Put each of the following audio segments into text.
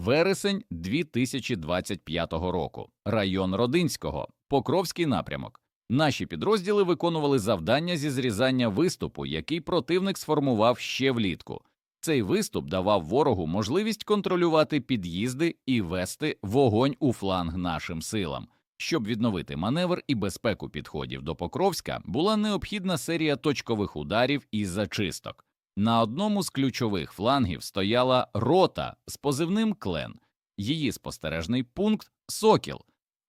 Вересень 2025 року. Район Родинського, Покровський напрямок. Наші підрозділи виконували завдання зі зрізання виступу, який противник сформував ще влітку. Цей виступ давав ворогу можливість контролювати під'їзди і вести вогонь у фланг нашим силам. Щоб відновити маневр і безпеку підходів до Покровська, була необхідна серія точкових ударів і зачисток. На одному з ключових флангів стояла рота з позивним клен. Її спостережний пункт Сокіл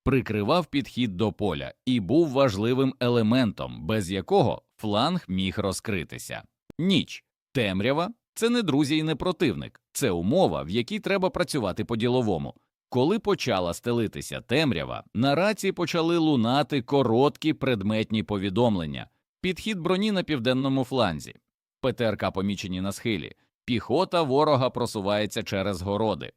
прикривав підхід до поля і був важливим елементом, без якого фланг міг розкритися. Ніч темрява це не друзі і не противник, це умова, в якій треба працювати по-діловому. Коли почала стелитися темрява, на рації почали лунати короткі предметні повідомлення. Підхід броні на південному фланзі. ПТРК помічені на схилі. Піхота ворога просувається через городи.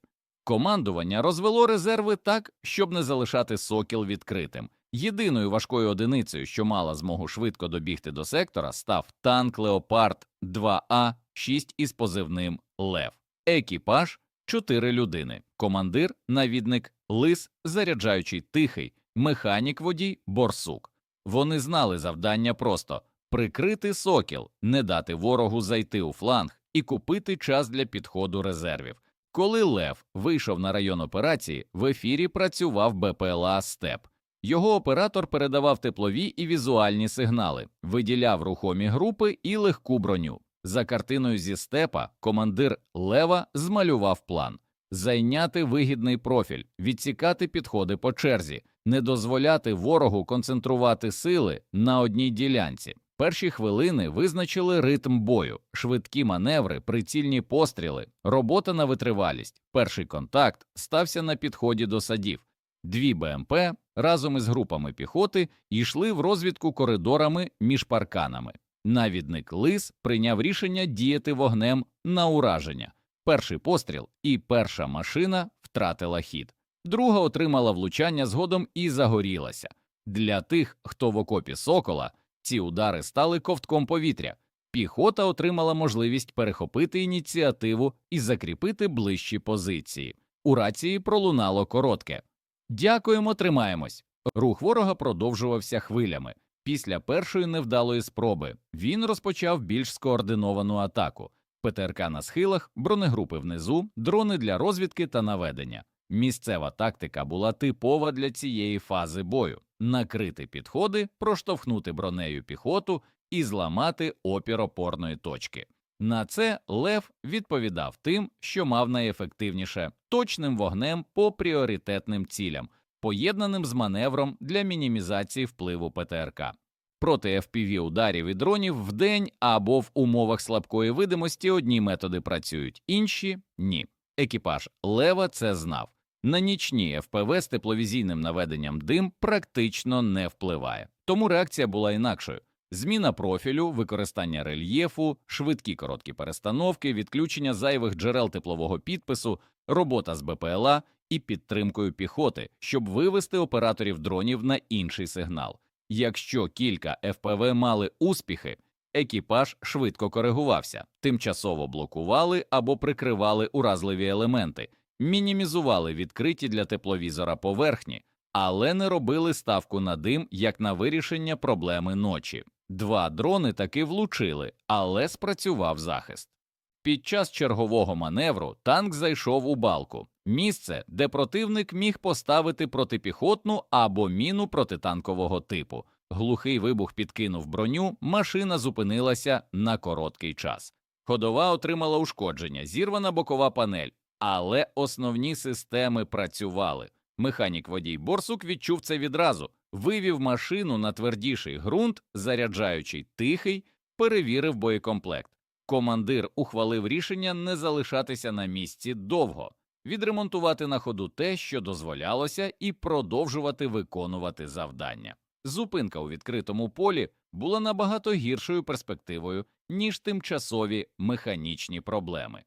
Командування розвело резерви так, щоб не залишати сокіл відкритим. Єдиною важкою одиницею, що мала змогу швидко добігти до сектора, став танк Леопард 2А 6 із позивним Лев. Екіпаж чотири людини. Командир, навідник, лис, заряджаючий тихий, механік водій, борсук. Вони знали завдання просто прикрити сокіл, не дати ворогу зайти у фланг і купити час для підходу резервів. Коли Лев вийшов на район операції, в ефірі працював БПЛА Степ. Його оператор передавав теплові і візуальні сигнали, виділяв рухомі групи і легку броню. За картиною зі степа командир Лева змалював план зайняти вигідний профіль, відсікати підходи по черзі, не дозволяти ворогу концентрувати сили на одній ділянці. Перші хвилини визначили ритм бою, швидкі маневри, прицільні постріли, робота на витривалість. Перший контакт стався на підході до садів. Дві БМП разом із групами піхоти йшли в розвідку коридорами між парканами. Навідник Лис прийняв рішення діяти вогнем на ураження. Перший постріл і перша машина втратила хід. Друга отримала влучання згодом і загорілася. Для тих, хто в окопі сокола, ці удари стали ковтком повітря. Піхота отримала можливість перехопити ініціативу і закріпити ближчі позиції. У рації пролунало коротке. Дякуємо, тримаємось. Рух ворога продовжувався хвилями. Після першої невдалої спроби він розпочав більш скоординовану атаку. ПТРК на схилах, бронегрупи внизу, дрони для розвідки та наведення. Місцева тактика була типова для цієї фази бою накрити підходи, проштовхнути бронею піхоту і зламати опір опорної точки. На це Лев відповідав тим, що мав найефективніше точним вогнем по пріоритетним цілям, поєднаним з маневром для мінімізації впливу ПТРК. Проти FPV ударів і дронів вдень або в умовах слабкої видимості одні методи працюють, інші ні. Екіпаж Лева це знав. На нічні ФПВ з тепловізійним наведенням дим практично не впливає, тому реакція була інакшою. Зміна профілю, використання рельєфу, швидкі короткі перестановки, відключення зайвих джерел теплового підпису, робота з БПЛА і підтримкою піхоти, щоб вивести операторів дронів на інший сигнал. Якщо кілька ФПВ мали успіхи, екіпаж швидко коригувався, тимчасово блокували або прикривали уразливі елементи, мінімізували відкриті для тепловізора поверхні, але не робили ставку на дим як на вирішення проблеми ночі. Два дрони таки влучили, але спрацював захист. Під час чергового маневру танк зайшов у балку, місце, де противник міг поставити протипіхотну або міну протитанкового типу. Глухий вибух підкинув броню, машина зупинилася на короткий час. Ходова отримала ушкодження, зірвана бокова панель, але основні системи працювали. Механік водій Борсук відчув це відразу, вивів машину на твердіший ґрунт, заряджаючий тихий, перевірив боєкомплект. Командир ухвалив рішення не залишатися на місці довго, відремонтувати на ходу те, що дозволялося, і продовжувати виконувати завдання. Зупинка у відкритому полі була набагато гіршою перспективою, ніж тимчасові механічні проблеми.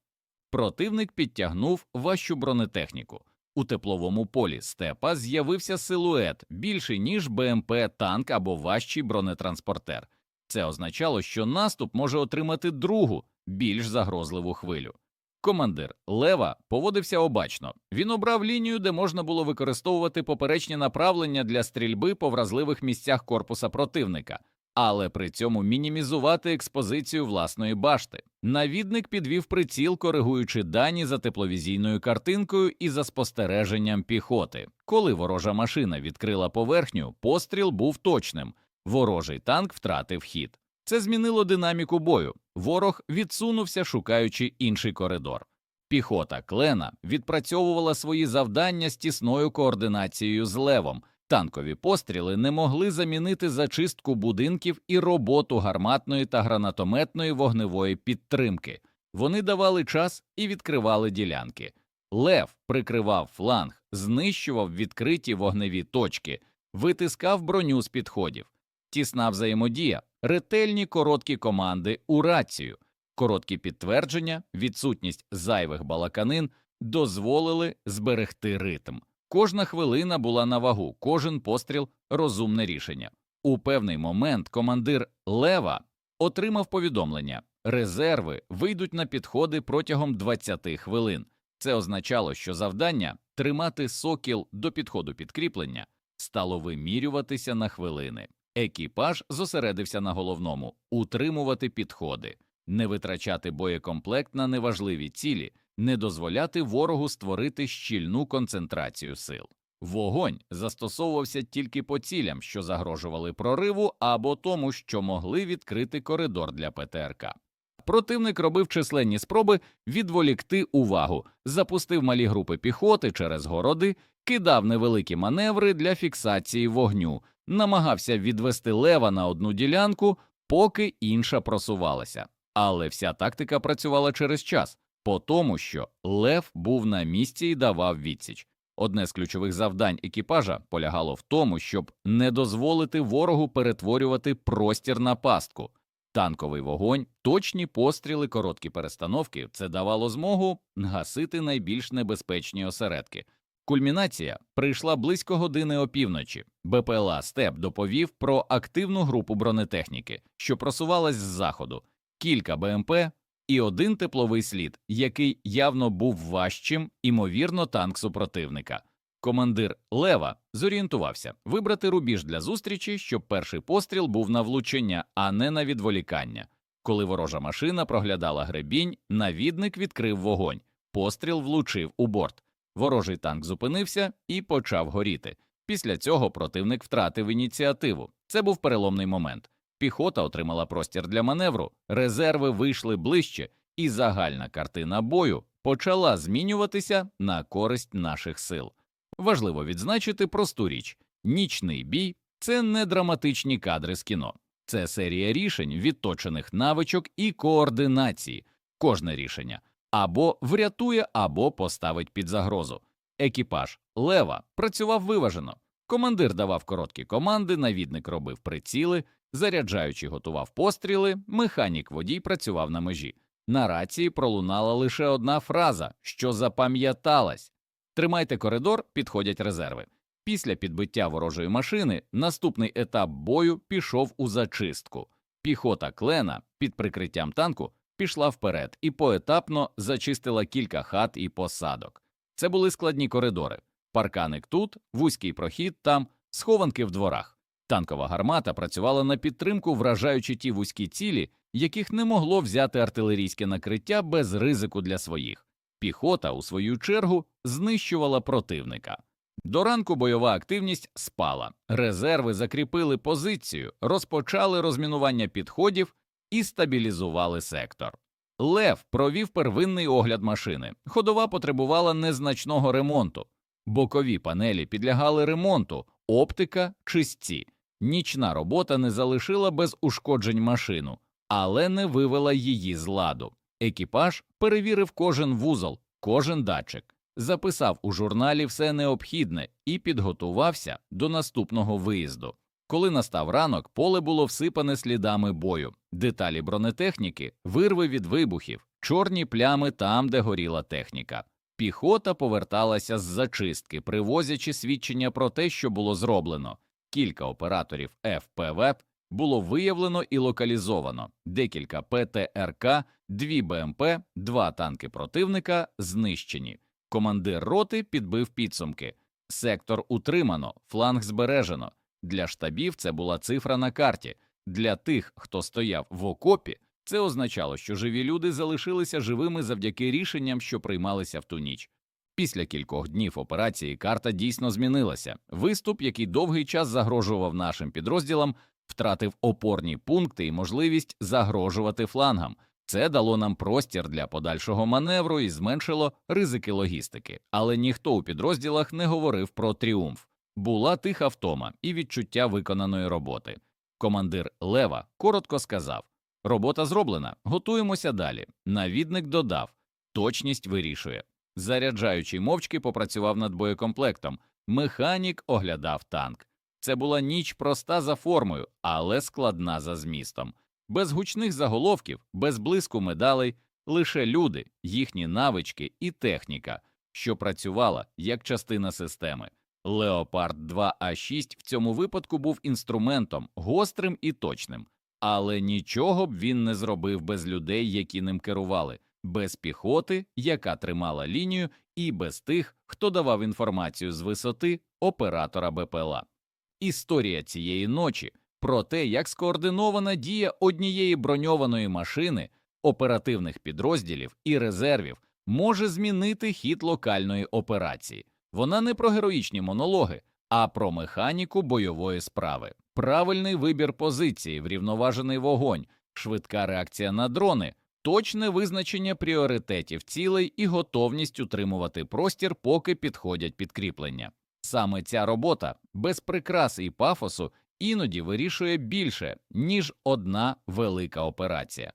Противник підтягнув важчу бронетехніку. У тепловому полі степа з'явився силует більший, ніж БМП, танк або важчий бронетранспортер. Це означало, що наступ може отримати другу, більш загрозливу хвилю. Командир Лева поводився обачно. Він обрав лінію, де можна було використовувати поперечні направлення для стрільби по вразливих місцях корпуса противника, але при цьому мінімізувати експозицію власної башти. Навідник підвів приціл, коригуючи дані за тепловізійною картинкою і за спостереженням піхоти. Коли ворожа машина відкрила поверхню, постріл був точним. Ворожий танк втратив хід. Це змінило динаміку бою. Ворог відсунувся, шукаючи інший коридор. Піхота клена відпрацьовувала свої завдання з тісною координацією з левом. Танкові постріли не могли замінити зачистку будинків і роботу гарматної та гранатометної вогневої підтримки. Вони давали час і відкривали ділянки. Лев прикривав фланг, знищував відкриті вогневі точки, витискав броню з підходів. Тісна взаємодія, ретельні короткі команди у рацію, короткі підтвердження, відсутність зайвих балаканин дозволили зберегти ритм. Кожна хвилина була на вагу, кожен постріл розумне рішення. У певний момент командир Лева отримав повідомлення: резерви вийдуть на підходи протягом 20 хвилин. Це означало, що завдання тримати сокіл до підходу підкріплення стало вимірюватися на хвилини. Екіпаж зосередився на головному утримувати підходи, не витрачати боєкомплект на неважливі цілі, не дозволяти ворогу створити щільну концентрацію сил. Вогонь застосовувався тільки по цілям, що загрожували прориву, або тому, що могли відкрити коридор для ПТРК. Противник робив численні спроби відволікти увагу, запустив малі групи піхоти через городи, кидав невеликі маневри для фіксації вогню, намагався відвести лева на одну ділянку, поки інша просувалася. Але вся тактика працювала через час, по тому, що лев був на місці і давав відсіч. Одне з ключових завдань екіпажа полягало в тому, щоб не дозволити ворогу перетворювати простір на пастку. Танковий вогонь, точні постріли, короткі перестановки це давало змогу гасити найбільш небезпечні осередки. Кульмінація прийшла близько години опівночі. БПЛА Степ доповів про активну групу бронетехніки, що просувалась з заходу, кілька БМП і один тепловий слід, який явно був важчим, імовірно, танк супротивника. Командир Лева зорієнтувався вибрати рубіж для зустрічі, щоб перший постріл був на влучення, а не на відволікання. Коли ворожа машина проглядала гребінь, навідник відкрив вогонь. Постріл влучив у борт. Ворожий танк зупинився і почав горіти. Після цього противник втратив ініціативу. Це був переломний момент. Піхота отримала простір для маневру, резерви вийшли ближче, і загальна картина бою почала змінюватися на користь наших сил. Важливо відзначити просту річ: нічний бій це не драматичні кадри з кіно, це серія рішень, відточених навичок і координації. Кожне рішення або врятує, або поставить під загрозу. Екіпаж лева працював виважено. Командир давав короткі команди, навідник робив приціли, заряджаючи, готував постріли, механік водій працював на межі. На рації пролунала лише одна фраза, що запам'яталась Тримайте коридор, підходять резерви. Після підбиття ворожої машини наступний етап бою пішов у зачистку. Піхота клена під прикриттям танку пішла вперед і поетапно зачистила кілька хат і посадок. Це були складні коридори. Парканик тут, вузький прохід там, схованки в дворах. Танкова гармата працювала на підтримку, вражаючи ті вузькі цілі, яких не могло взяти артилерійське накриття без ризику для своїх. Піхота, у свою чергу, знищувала противника. До ранку бойова активність спала, резерви закріпили позицію, розпочали розмінування підходів і стабілізували сектор. Лев провів первинний огляд машини. Ходова потребувала незначного ремонту, бокові панелі підлягали ремонту, оптика чисті. Нічна робота не залишила без ушкоджень машину, але не вивела її з ладу. Екіпаж перевірив кожен вузол, кожен датчик, записав у журналі все необхідне і підготувався до наступного виїзду. Коли настав ранок, поле було всипане слідами бою, деталі бронетехніки, вирви від вибухів, чорні плями там, де горіла техніка. Піхота поверталася з зачистки, привозячи свідчення про те, що було зроблено. Кілька операторів ФПВ було виявлено і локалізовано декілька ПТРК, дві БМП, два танки противника знищені. Командир роти підбив підсумки. Сектор утримано, фланг збережено. Для штабів це була цифра на карті. Для тих, хто стояв в окопі, це означало, що живі люди залишилися живими завдяки рішенням, що приймалися в ту ніч. Після кількох днів операції карта дійсно змінилася. Виступ, який довгий час загрожував нашим підрозділам, втратив опорні пункти і можливість загрожувати флангам. Це дало нам простір для подальшого маневру і зменшило ризики логістики. Але ніхто у підрозділах не говорив про тріумф. Була тиха втома і відчуття виконаної роботи. Командир Лева коротко сказав: Робота зроблена, готуємося далі. Навідник додав: точність вирішує. Заряджаючий мовчки попрацював над боєкомплектом. Механік оглядав танк. Це була ніч проста за формою, але складна за змістом. Без гучних заголовків, без блиску медалей, лише люди, їхні навички і техніка, що працювала як частина системи. Леопард 2 а 6 в цьому випадку був інструментом гострим і точним, але нічого б він не зробив без людей, які ним керували, без піхоти, яка тримала лінію, і без тих, хто давав інформацію з висоти оператора БПЛА. Історія цієї ночі про те, як скоординована дія однієї броньованої машини, оперативних підрозділів і резервів може змінити хід локальної операції. Вона не про героїчні монологи, а про механіку бойової справи, правильний вибір позиції, врівноважений вогонь, швидка реакція на дрони, точне визначення пріоритетів цілей і готовність утримувати простір, поки підходять підкріплення. Саме ця робота без прикрас і пафосу іноді вирішує більше, ніж одна велика операція.